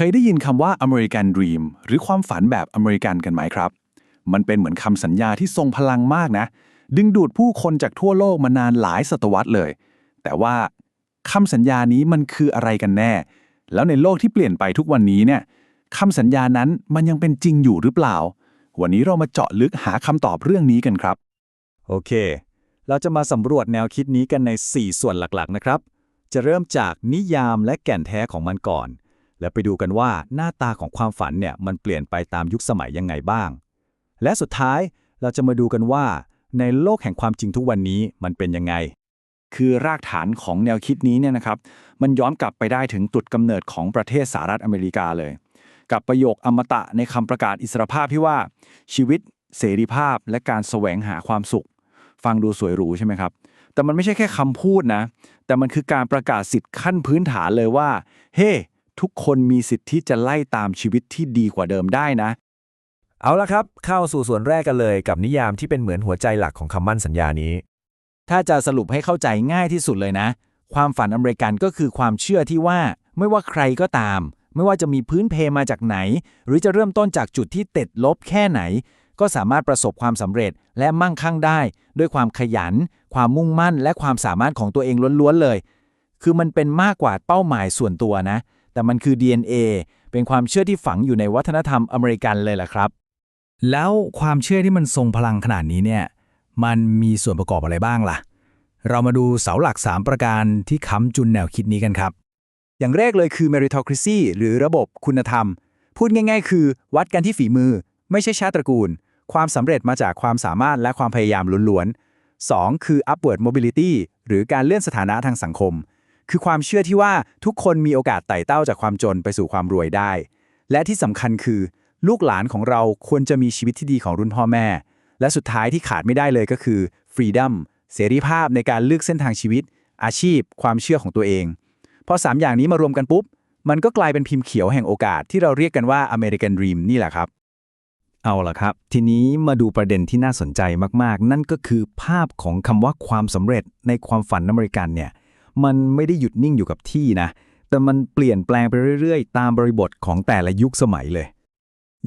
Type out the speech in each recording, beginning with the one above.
เคยได้ยินคำว่า American Dream หรือความฝันแบบอเมริกันกันไหมครับ มันเป็นเหมือนคำสัญญาที่ทรงพลังมากนะ ดึงดูดผู้คนจากทั่วโลกมานานหลายศตวรรษเลย แต่ว่าคำสัญญานี้มันคืออะไรกันแน่ แล้วในโลกที่เปลี่ยนไปทุกวันนี้เนี่ยคำสัญญานั้นมันยังเป็นจริงอยู่หรือเปล่า วันนี้เรามาเจาะลึกหาคำตอบเรื่องนี้กันครับ โอเค เราจะมาสำรวจแนวคิดนี้กันใน 4 ส่วนหลักๆนะครับ จะเริ่มจากนิยามและแก่นแท้ของมันก่อน แล้วไปดูกันว่าหน้าตาของความฝันเนี่ยมันเปลี่ยนไปตามยุคสมัยยังไงบ้าง และสุดท้ายเราจะมาดูกันว่า ในโลกแห่งความจริงทุกวันนี้มันเป็นยังไง คือรากฐานของแนวคิดนี้เนี่ยนะครับ มันย้อนกลับไปได้ถึงจุดกำเนิดของประเทศสหรัฐอเมริกาเลย กับประโยคอมตะในคำประกาศอิสรภาพที่ว่าชีวิต เสรีภาพ และการแสวงหาความสุข ฟังดูสวยหรูใช่ไหมครับแต่มันไม่ใช่แค่คำพูดนะ แต่มันคือการประกาศสิทธิ์ขั้นพื้นฐานเลยว่า เฮ้ ทุกคนมีสิทธิ์ที่จะไล่ตามชีวิตที่ดีกว่าเดิมได้นะ เอาละครับ เข้าสู่ส่วนแรกกันเลย กับนิยามที่เป็นเหมือนหัวใจหลักของคำมั่นสัญญานี้ ถ้าจะสรุปให้เข้าใจง่ายที่สุดเลยนะ ความฝันอเมริกันก็คือความเชื่อที่ว่า ไม่ว่าใครก็ตาม ไม่ว่าจะมีพื้นเพมาจากไหน หรือจะเริ่มต้นจากจุดที่ติดลบแค่ไหน ก็สามารถประสบความสำเร็จและมั่งคั่งได้ ด้วยความขยัน ความมุ่งมั่น และความสามารถของตัวเองล้วนๆเลย คือมันเป็นมากกว่าเป้าหมายส่วนตัวนะ แต่มันคือ DNA เป็นความเชื่อที่ฝังอยู่ในวัฒนธรรมอเมริกันเลยล่ะครับ แล้วความเชื่อที่มันทรงพลังขนาดนี้เนี่ย มันมีส่วนประกอบอะไรบ้างล่ะ เรามาดูเสาหลัก 3 ประการที่ค้ำจุนแนวคิดนี้กันครับ อย่างแรกเลยคือ meritocracy หรือระบบคุณธรรม พูดง่าย ๆ คือ วัดกันที่ฝีมือ ไม่ใช่ชาติตระกูล ความสำเร็จมาจากความสามารถและความพยายามล้วนๆ 2. คือ upward mobility หรือการเลื่อนสถานะทางสังคม คือความเชื่อที่ว่าทุกคนมีโอกาสไต่เต้าจากความจนไปสู่ความรวยได้ และที่สำคัญคือ ลูกหลานของเราควรจะมีชีวิตที่ดีของรุ่นพ่อแม่ และสุดท้ายที่ขาดไม่ได้เลยก็คือ freedom เสรีภาพในการเลือกเส้นทางชีวิต อาชีพ ความเชื่อของตัวเองพอ3อย่างนี้มารวมกันปุ๊บ มันก็กลายเป็นพิมพ์เขียวแห่งโอกาสที่เราเรียกกันว่า American Dream นี่แหละครับเอาล่ะครับ ทีนี้มาดูประเด็นที่น่าสนใจมากๆ นั่นก็คือภาพของคำว่าความสำเร็จในความฝันอเมริกันเนี่ย มันไม่ได้หยุดนิ่งอยู่กับที่นะ แต่มันเปลี่ยนแปลงไปเรื่อยๆ ตามบริบทของแต่ละยุคสมัยเลย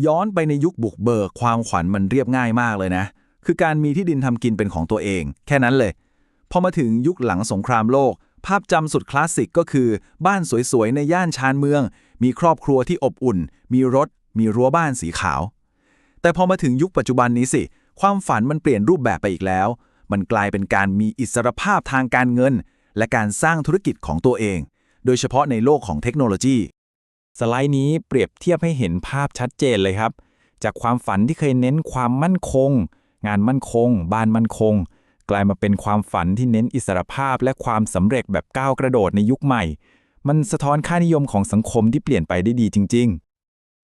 ย้อนไปในยุคบุกเบิกความขวัญมันเรียบง่ายมากเลยนะ คือการมีที่ดินทำกินเป็นของตัวเอง แค่นั้นเลย พอมาถึงยุคหลังสงครามโลก ภาพจำสุดคลาสสิกก็คือ บ้านสวยๆในย่านชานเมือง มีครอบครัวที่อบอุ่น มีรถ มีรั้วบ้านสีขาว แต่พอมาถึงยุคปัจจุบันนี้สิ ความฝันมันเปลี่ยนรูปแบบไปอีกแล้ว มันกลายเป็นการมีอิสรภาพทางการเงิน และการสร้างธุรกิจของตัวเอง โดยเฉพาะในโลกของเทคโนโลยี สไลด์นี้เปรียบเทียบให้เห็นภาพชัดเจนเลยครับ จากความฝันที่เคยเน้นความมั่นคง งานมั่นคง บ้านมั่นคง กลายมาเป็นความฝันที่เน้นอิสรภาพและความสำเร็จแบบก้าวกระโดดในยุคใหม่ มันสะท้อนค่านิยมของสังคมที่เปลี่ยนไปได้ดีจริง ๆ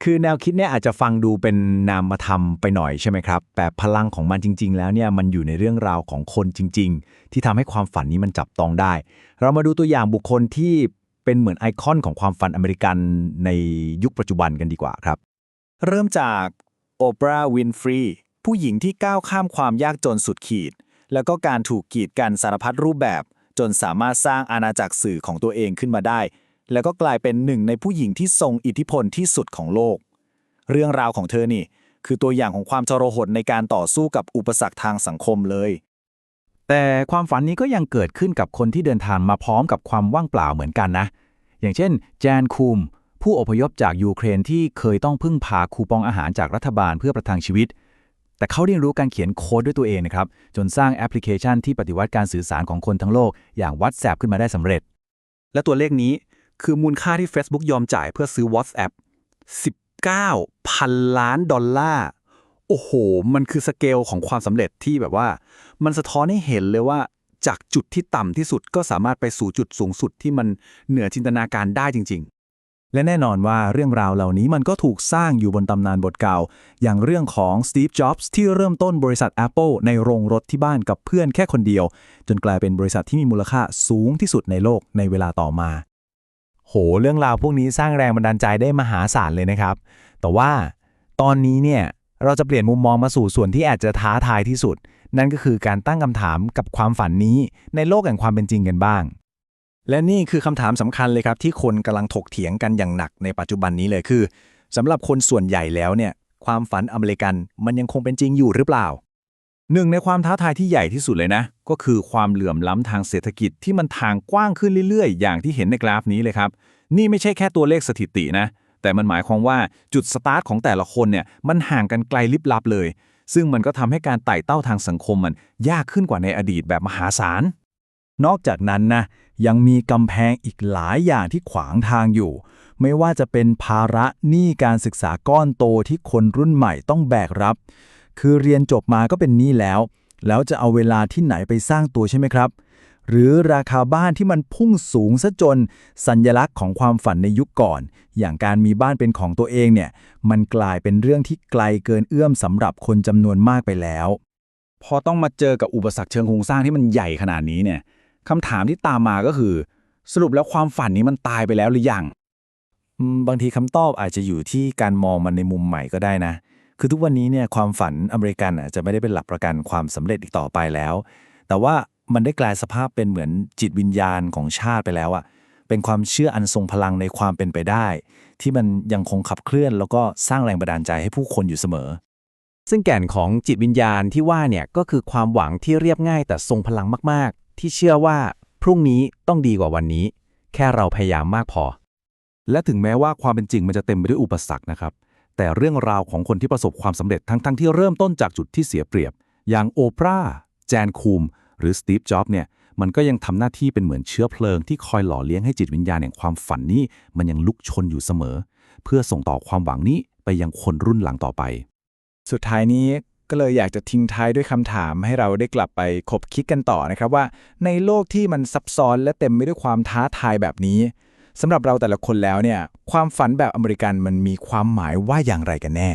คือแนวคิดเนี่ยอาจจะฟังดูเป็นนามธรรมไปหน่อยใช่ไหมครับ แต่พลังของมันจริง ๆ แล้วเนี่ยมันอยู่ในเรื่องราวของคนจริง ๆ ที่ทำให้ความฝันนี้มันจับต้องได้ เรามาดูตัวอย่างบุคคลที่เป็นเหมือนไอคอนของความฝันอเมริกันในยุคปัจจุบันกันดีกว่าครับ เริ่มจากโอปราห์วินฟรีผู้หญิงที่ก้าวข้ามความยากจนสุดขีด แล้วก็การถูกกีดกันสารพัดรูปแบบ จนสามารถสร้างอาณาจักรสื่อของตัวเองขึ้นมาได้ แล้วก็กลายเป็นหนึ่งในผู้หญิงที่ทรงอิทธิพลที่สุดของโลก เรื่องราวของเธอนี่ คือตัวอย่างของความทรหดในการต่อสู้กับอุปสรรคทางสังคมเลย แต่ความฝันนี้ก็ยังเกิดขึ้นกับคนที่เดินทางมาพร้อมกับความว่างเปล่าเหมือนกันนะ อย่างเช่น แจนคูม ผู้อพยพจากยูเครนที่เคยต้องพึ่งพาคูปองอาหารจากรัฐบาลเพื่อประทังชีวิต แต่เขาเรียนรู้การเขียนโค้ดด้วยตัวเองนะครับ จนสร้างแอปพลิเคชันที่ปฏิวัติการสื่อสารของคนทั้งโลก อย่าง WhatsApp ขึ้นมาได้สำเร็จ และตัวเลขนี้ คือมูลค่าที่ Facebook ยอมจ่ายเพื่อซื้อ WhatsApp 19พันล้านดอลลาร์ โอ้โห มันคือสเกลของความสำเร็จที่แบบว่า มันสะท้อนให้เห็นเลยว่าจากจุดที่ต่ำที่สุดก็สามารถไปสู่จุดสูงสุดที่มันเหนือจินตนาการได้จริงและแน่นอนว่าเรื่องราวเหล่านี้มันก็ถูกสร้างอยู่บนตำนานบทเก่า อย่างเรื่องของสตีฟจ็อบส์ที่เริ่มต้นบริษัท Apple ในโรงรถที่บ้านกับเพื่อนแค่คนเดียว จนกลายเป็นบริษัทที่มีมูลค่าสูงที่สุดในโลกในเวลาต่อมา โห เรื่องราวพวกนี้สร้างแรงบันดาลใจได้มหาศาลเลยนะครับ แต่ว่าตอนนี้เนี่ยเราจะเปลี่ยนมุมมองมาสู่ส่วนที่อาจจะท้าทายที่สุด นั่นก็คือการตั้งคำถามกับความฝันนี้ในโลกแห่งความเป็นจริงกันบ้าง และนี่คือคำถามสำคัญเลยครับ ที่คนกำลังถกเถียงกันอย่างหนักในปัจจุบันนี้เลยคือสำหรับคนส่วนใหญ่แล้วเนี่ยความฝันอเมริกันมันยังคงเป็นจริงอยู่หรือเปล่า หนึ่งในความท้าทายที่ใหญ่ที่สุดเลยนะ ก็คือความเหลื่อมล้ำทางเศรษฐกิจที่มันทางกว้างขึ้นเรื่อยๆ อย่างที่เห็นในกราฟนี้เลยครับ นี่ไม่ใช่แค่ตัวเลขสถิตินะ แต่มันหมายความว่าจุดสตาร์ทของแต่ละคนเนี่ยมันห่างกันไกลลิบลับเลย ซึ่งมันก็ทำให้การไต่เต้าทางสังคมมันยากขึ้นกว่าในอดีตแบบมหาศาล นอกจากนั้นนะยังมีกำแพงอีกหลายอย่างที่ขวางทางอยู่ ไม่ว่าจะเป็นภาระหนี้การศึกษาก้อนโตที่คนรุ่นใหม่ต้องแบกรับ คือเรียนจบมาก็เป็นหนี้แล้ว แล้วจะเอาเวลาที่ไหนไปสร้างตัวใช่ไหมครับ หรือราคาบ้านที่มันพุ่งสูงซะจน สัญญลักษณ์ของความฝันในยุคก่อน อย่างการมีบ้านเป็นของตัวเองเนี่ย มันกลายเป็นเรื่องที่ไกลเกินเอื้อมสำหรับคนจำนวนมากไปแล้ว พอต้องมาเจอกับอุปสรรคเชิงโครงสร้างที่มันใหญ่ขนาดนี้เนี่ยคำถามที่ตามมาก็คือ สรุปแล้วความฝันนี้มันตายไปแล้วหรือยังบางทีคำตอบอาจจะอยู่ที่การมองมันในมุมใหม่ก็ได้นะ คือทุกวันนี้เนี่ยความฝันอเมริกันอาจจะไม่ได้เป็นหลักประกันความสำเร็จอีกต่อไปแล้ว แต่ว่ามันได้กลายสภาพเป็นเหมือนจิตวิญญาณของชาติไปแล้วอะเป็นความเชื่ออันทรงพลังในความเป็นไปได้ ที่มันยังคงขับเคลื่อน แล้วก็สร้างแรงบันดาลใจให้ผู้คนอยู่เสมอ ซึ่งแก่นของจิตวิญญาณที่ว่าเนี่ยก็คือความหวังที่เรียบง่ายแต่ทรงพลังมากๆ ที่เชื่อว่าพรุ่งนี้ต้องดีกว่าวันนี้ แค่เราพยายามมากพอ และถึงแม้ว่าความเป็นจริงมันจะเต็มไปด้วยอุปสรรคนะครับ แต่เรื่องราวของคนที่ประสบความสำเร็จทั้งๆทที่เริ่มต้นจากจุดที่เสียเปรียบ อย่างโอปราห์แจนคูม หรือสตีฟจ็อบเนี่ยมันก็ยังทำหน้าที่เป็นเหมือนเชื้อเพลิงที่คอยหล่อเลี้ยงให้จิตวิญญาณแห่งความฝันนี้ มันยังลุกชนอยู่เสมอ เพื่อส่งต่อความหวังนี้ไปยังคนรุ่นหลังต่อไป สุดท้ายนี้ก็เลยอยากจะทิ้งท้ายด้วยคำถามให้เราได้กลับไปคบคิดกันต่อนะครับว่า ในโลกที่มันซับซ้อนและเต็มไปด้วยความท้าทายแบบนี้ สำหรับเราแต่ละคนแล้วเนี่ยความฝันแบบอเมริกันมันมีความหมายว่าอย่างไรกันแน่